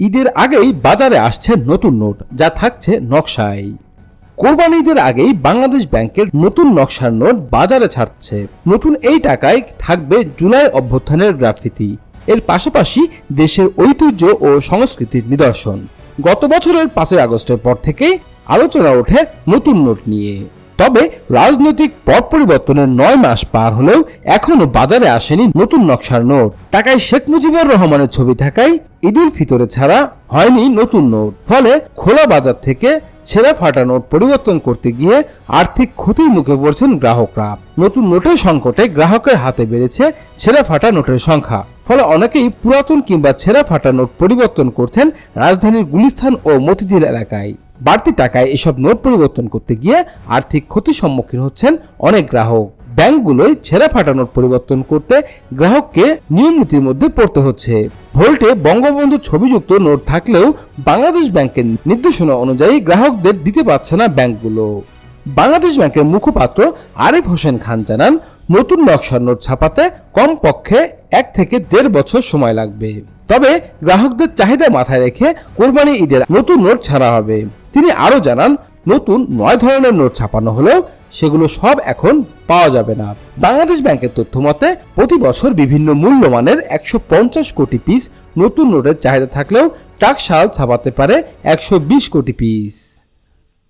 ঈদের আগেই বাজারে আসছে নতুন নোট, যা থাকছে নকশায়। কোরবানি ঈদের আগেই বাংলাদেশ ব্যাংকের নতুন নকশার নোট বাজারে ছাড়ছে। নতুন এই টাকায় থাকবে জুলাই অভ্যুত্থানের গ্রাফিতি। এর পাশাপাশি দেশের ঐতিহ্য ও সংস্কৃতির নিদর্শন। গত বছরের পাঁচই আগস্টের পর থেকেই আলোচনা ওঠে নতুন নোট নিয়ে। তবে রাজনৈতিক পথ পরিবর্তনের নয় মাস পার হলেও এখনও বাজারে আসেনি নতুন নকশার নোট। টাকায় শেখ মুজিবুর রহমানের ছবি থাকায় ঈদুল ফিতরে ছাড়া হয়নি নতুন নোট। ফলে খোলা বাজার থেকে ছেঁড়া ফাটা নোট পরিবর্তন করতে গিয়ে আর্থিক ক্ষতির মুখে পড়ছেন গ্রাহকরা। নতুন নোটের সংকটে গ্রাহকের হাতে বেড়েছে ছেঁড়া ফাটা নোটের সংখ্যা। ফলে অনেকেই পুরাতন কিংবা ছেঁড়া ফাটা নোট পরিবর্তন করছেন রাজধানীর গুলিস্তান ও মতিঝিল এলাকায়। বাড়তি টাকায় এসব নোট পরিবর্তন করতে গিয়ে আর্থিক ক্ষতির সম্মুখীন হচ্ছেন অনেক গ্রাহক। ব্যাংকগুলোই ছেঁড়া ফাটা নোট পরিবর্তন করতে গ্রাহককে নিয়ম নীতির মধ্যে পড়তে হচ্ছে। ভোল্টে বঙ্গবন্ধু ছবিযুক্ত নোট থাকলেও বাংলাদেশ ব্যাংকের নির্দেশনা অনুযায়ী গ্রাহকদের দিতে পারছে না ব্যাংকগুলো। বাংলাদেশ ব্যাংকের মুখপাত্র আরিফ হোসেন খান জানান, নতুন নকশার নোট ছাপাতে কমপক্ষে এক থেকে দেড় বছর সময় লাগবে। তবে গ্রাহকদের চাহিদা মাথায় রেখে কোরবানি ঈদের নতুন নোট ছাড়া হবে। তিনি আরও জানান, নতুন নয় ধরনের নোট ছাপানো হলেও সেগুলো সব এখন পাওয়া যাবে না। বাংলাদেশ ব্যাংকের তথ্য মতে, প্রতি বছর বিভিন্ন মূল্যমানের একশো পঞ্চাশ কোটি পিস নতুন নোটের চাহিদা থাকলেও টাকশাল ছাপাতে পারে একশো বিশ কোটি পিস